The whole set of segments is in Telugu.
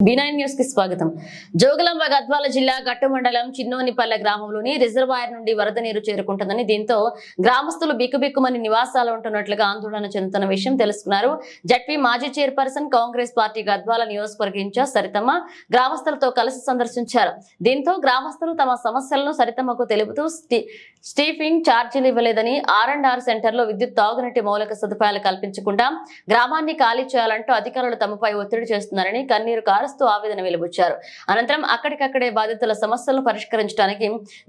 బినైన్ న్యూస్కి స్వాగతం. జోగులాంబ గద్వాల జిల్లా గట్టు మండలం చిన్నోనిపల్లె గ్రామంలోని రిజర్వాయర్ నుండి వరద నీరు చేరుకుంటుందని దీంతో గ్రామస్తులు బిక్కుబిక్కుమని నివాసాలు ఉంటున్నట్లుగా ఆందోళన చెందుతున్న విషయం తెలుసుకున్నారు. జడ్పీ మాజీ చైర్పర్సన్ కాంగ్రెస్ పార్టీ గద్వాల నియోజకవర్గ ఇన్ఛార్జ్ సరితమ్మ గ్రామస్తులతో కలిసి సందర్శించారు. దీంతో గ్రామస్తులు తమ సమస్యలను సరితమ్మకు తెలుపుతూ స్టీ- స్టీఫింగ్ ఛార్జీలు ఇవ్వలేదని ఆర్ అండ్ ఆర్ సెంటర్లో విద్యుత్ తాగునీటి మౌలిక సదుపాయాలు కల్పించకుండా గ్రామాన్ని ఖాళీ చేయాలంటూ అధికారులు తమపై ఒత్తిడి చేస్తున్నారని కన్నీరు కారు కారుస్తూ ఆవేదన వెలుబుచ్చారు. అనంతరం అక్కడికక్కడే బాధితుల సమస్యలను పరిష్కరించడానికి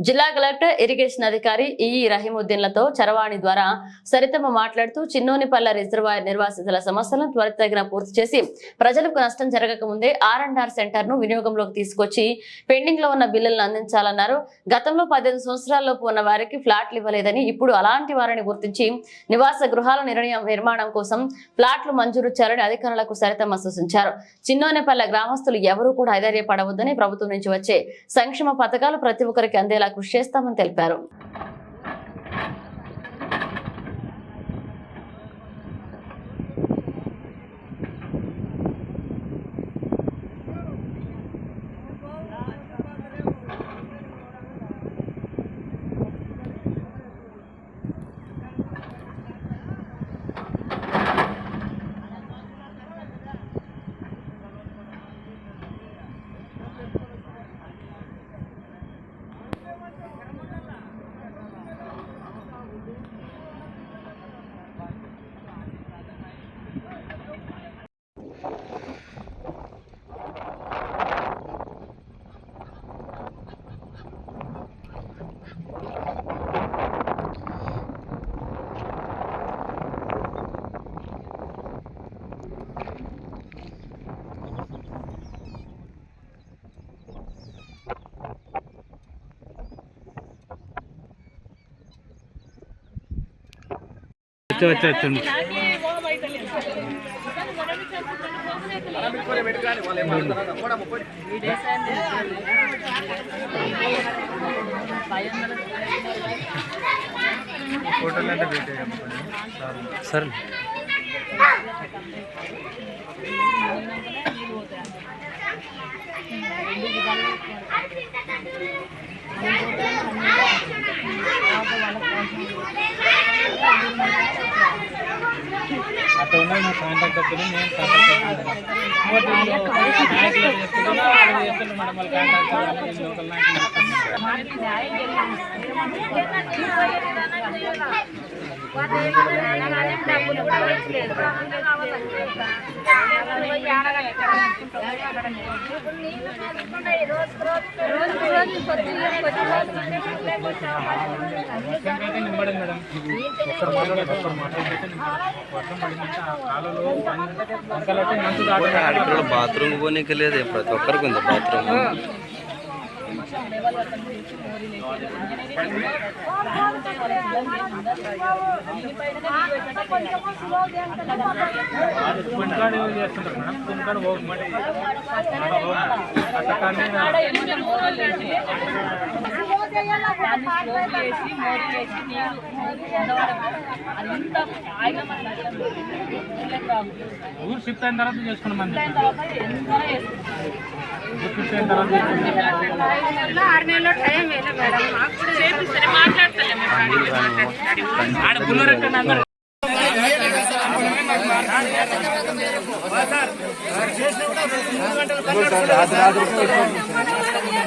జిల్లా కలెక్టర్ ఇరిగేషన్ అధికారి ఈఈ రహీముద్దీన్లతో చరవాణి ద్వారా సరితమ్మ మాట్లాడుతూ చిన్నోనిపల్ల రిజర్వాయర్ నిర్వాసితుల సమస్యలను త్వరితగిన పూర్తి చేసి ప్రజలకు నష్టం జరగకముందే ఆర్ అండ్ ఆర్ సెంటర్ను వినియోగంలోకి తీసుకొచ్చి పెండింగ్లో ఉన్న బిల్లులను అందించాలన్నారు. గతంలో పద్దెనిమిది సంవత్సరాల్లోపు ఉన్న వారికి ఫ్లాట్లు ఇవ్వలేదని ఇప్పుడు అలాంటి వారిని గుర్తించి నివాస గృహాల నిర్ణయం నిర్మాణం కోసం ఫ్లాట్లు మంజూరు చేయాలని అధికారులకు సరితమ్మ సూచించారు. చిన్నోనేపల్లె గ్రామస్తులు ఎవరూ కూడా ఐదర్యపడవద్దని ప్రభుత్వం నుంచి వచ్చే సంక్షేమ పథకాలు ప్రతి ఒక్కరికి అందేలా కృషి చేస్తామని తెలిపారు. వచ్చి వచ్చి వచ్చండి సరే. అక్కడ ఉన్నాయి నా కాంటాక్ట్ వస్తుంది నేను కాంటాక్ట్ నాయకులు చెప్తున్నా వాళ్ళు చెప్తున్నారు మేడం వాళ్ళ కాంటాక్ట్ వాళ్ళు లోకల్ బాత్రూమ్ పోనీకి లేదు ప్రతి ఒక్కరికి ఉంది బాత్రూమ్. పుంకాడు చేస్తుంటారు మేడం పుంకాడు పోగు అయిన తర్వాత చేసుకున్నాం మనం ఊరు షిఫ్ట్ అయిన తర్వాత చేసుకున్నాం. ఆరు నెలలు టైం వేయలే మేడం మాకు కూడా చేపిస్తారు మాట్లాడతలేము ఆడ పుల్లూరు ఎక్కడ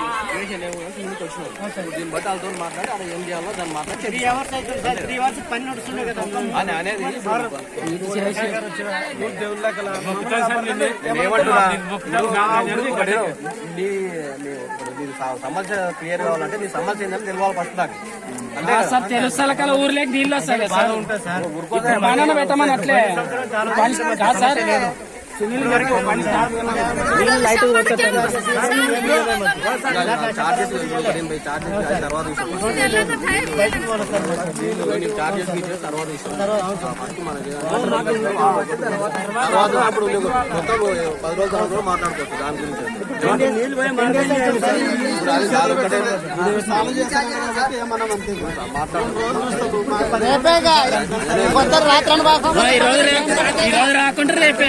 అందరూ దీన్ని బట్టి వాళ్ళతో మాట్లాడి అది ఏం చేయాలో దాన్ని మాట్లాడి త్రీ అవర్స్ అవుతుంది సార్. త్రీ అవర్స్ పని నడుస్తుంది కదా అని అనేది సమస్య క్లియర్ కావాలంటే నీ సమస్య ఏంటని తెలియాలి ఫస్ట్ అంటే సార్. తెలుస్తాల కల ఊర్లోకి నీళ్ళు వస్తాయి కదా సార్. పెట్టమని అట్లే కాదు సార్ చార్జెస్ ఎనభై చార్జెస్ అప్పుడు మొత్తం పది రోజుల తర్వాత మాట్లాడుకోవచ్చు దాని గురించి రేపే.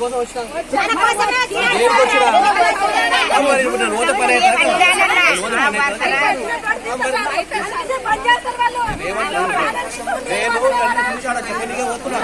దేనికోసం వచ్చినా నేను ఓట పని అవుతా కదా? నేను ఓట పని అవుతా కదా? నేను కళ్ళు చూసి ఆడ చెప్పనీకే పోతున్నా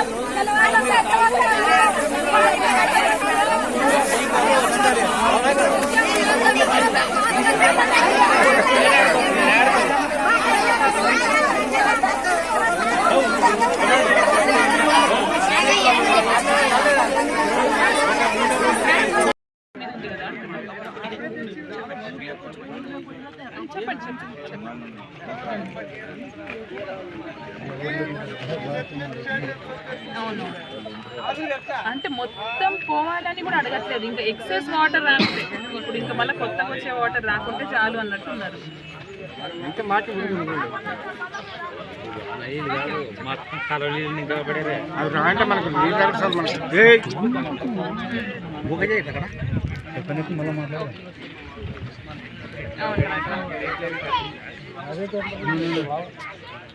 చెప్పండి చెప్పండి చెప్పండి అవును అంటే మొత్తం పోవాలని కూడా అడగట్లేదు ఇంకా ఎక్సెస్ వాటర్ రాకుంటే ఇప్పుడు ఇంకా మళ్ళీ కొత్తగా వచ్చే వాటర్ రాకుంటే చాలు అన్నట్టు ఉన్నారు.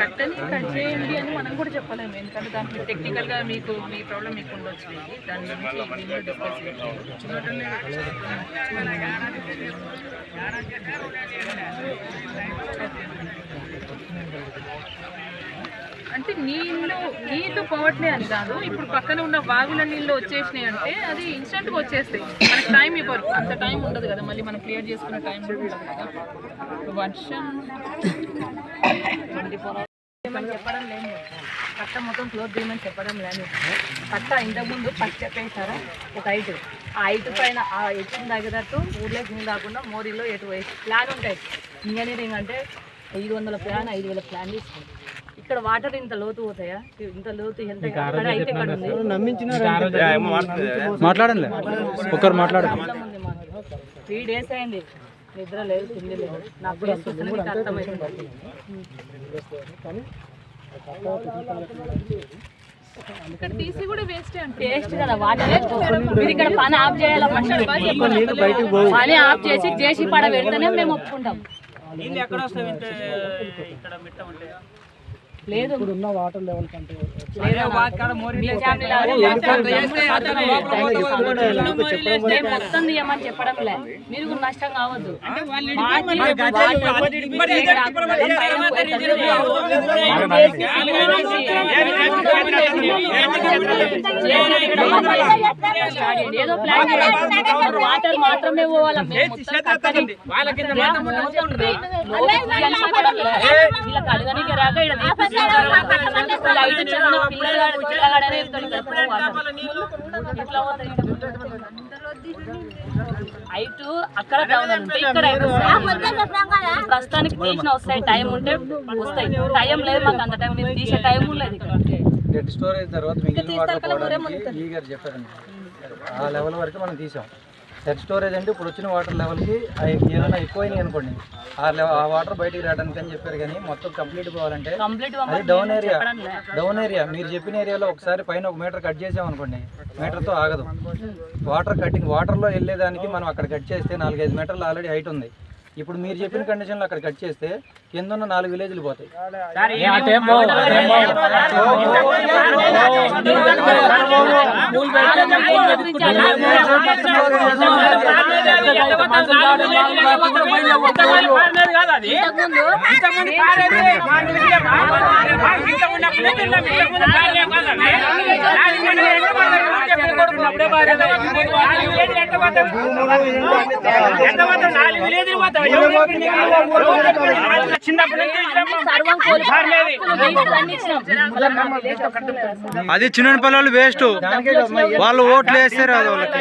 కట్టని కట్ చేయండి అని మనం కూడా చెప్పలేము. ఎందుకంటే దాంట్లో టెక్నికల్గా మీకు మీ ప్రాబ్లం మీకు ఉండొచ్చు. దాని గురించి డిస్కస్ వచ్చేసి నీళ్ళు నీళ్ళు పోవట్లే అని కాదు. ఇప్పుడు పక్కన ఉన్న వాగుల నీళ్ళు వచ్చేసినాయి అంటే అది ఇన్స్టెంట్గా వచ్చేస్తాయి. మనకి టైం ఇవ్వరు. అంత టైం ఉండదు కదా. మళ్ళీ మనం క్లియర్ చేసుకునే టైం ఉండదు కదా. వర్షం చెప్పడం లేదు. పట్ట మొత్తం క్లోజ్ చేయమని చెప్పడం లేదు. పట్ట ఇంతకుముందు పట్ట చెప్పేశారా? ఒక ఐటు ఆ ఐటు పైన ఆ ఎత్తున తగ్గట్టు ఊర్లో నీళ్ళు కాకుండా మోరీలో ఎటు ప్లాన్ ఉంటాయి ఇంజనీరింగ్ అంటే ఐదు వందల ప్లాన్ ఐదు వేల ప్లాన్ తీసుకోండి ఇక్కడ వాటర్ ఇంత లోతు పోతాయా? ఇంత లోతు ఎంత అయితే ఇక్కడ ఉంది. మాట్లాడండి. ఒకరు మాట్లాడు త్రీ డేస్ అయింది. నిద్ర లేదు తిండి లేదు. నాకు కూడా చూస్తేనే మీకు అర్థమవుతుంది ఇక్కడ తీసి కూడా వేస్ట్ అంటే టేస్ట్ కదా వాటర్ మీరు ఇక్కడ పని ఆఫ్ చేయాలి? పని ఆఫ్ చేసి చేసి పడ పెడితేనే మేము ఒప్పుకుంటాం. ఎక్కడ వస్తావు ఇంత ఇక్కడ మిట్ట ఉంటే? లేదు ఉన్న వాటర్ లెవెల్ కంటే మొత్తం తీయమని చెప్పడం లే మీరు కూడా నష్టం కావద్దు ఏదో ప్లాన్ వాటర్ మాత్రమే పోవాలా? ఐటు అక్కడ ఇక్కడ. ప్రస్తుతానికి తీసిన వస్తాయి టైం ఉంటే వస్తాయి టైం లేదు మాకు అంత టైం తీసే టైం లేదు ఇక్కడ డెడ్ స్టోరేజ్ తర్వాత మిగిలిన వాటర్ పోవడానికి ఈ గారు చెప్పారండి. ఆ లెవెల్ వరకు మనం తీసాం. సెట్ స్టోరేజ్ అంటే ఇప్పుడు వచ్చిన వాటర్ లెవెల్కి ఏమైనా ఎక్కువైనాయి అనుకోండి. ఆ లెవెల్ ఆ వాటర్ బయటికి రావడానికి అని చెప్పారు కానీ మొత్తం కంప్లీట్ పోవాలంటే అది డౌన్ ఏరియా డౌన్ ఏరియా. మీరు చెప్పిన ఏరియాలో ఒకసారి పైన ఒక మీటర్ కట్ చేసామనుకోండి మీటర్తో ఆగదు. వాటర్ కటింగ్ వాటర్లో వెళ్ళేదానికి మనం అక్కడ కట్ చేస్తే నాలుగైదు మీటర్లు ఆల్రెడీ హైట్ ఉంది. ఇప్పుడు మీరు చెప్పిన కండిషన్లో అక్కడ కట్ చేస్తే కింద ఉన్న నాలుగు విలేజ్లు పోతాయి అది చిన్న పిల్లలు వేస్ట్ వాళ్ళు ఓట్లు వేస్తారు అది వాళ్ళకి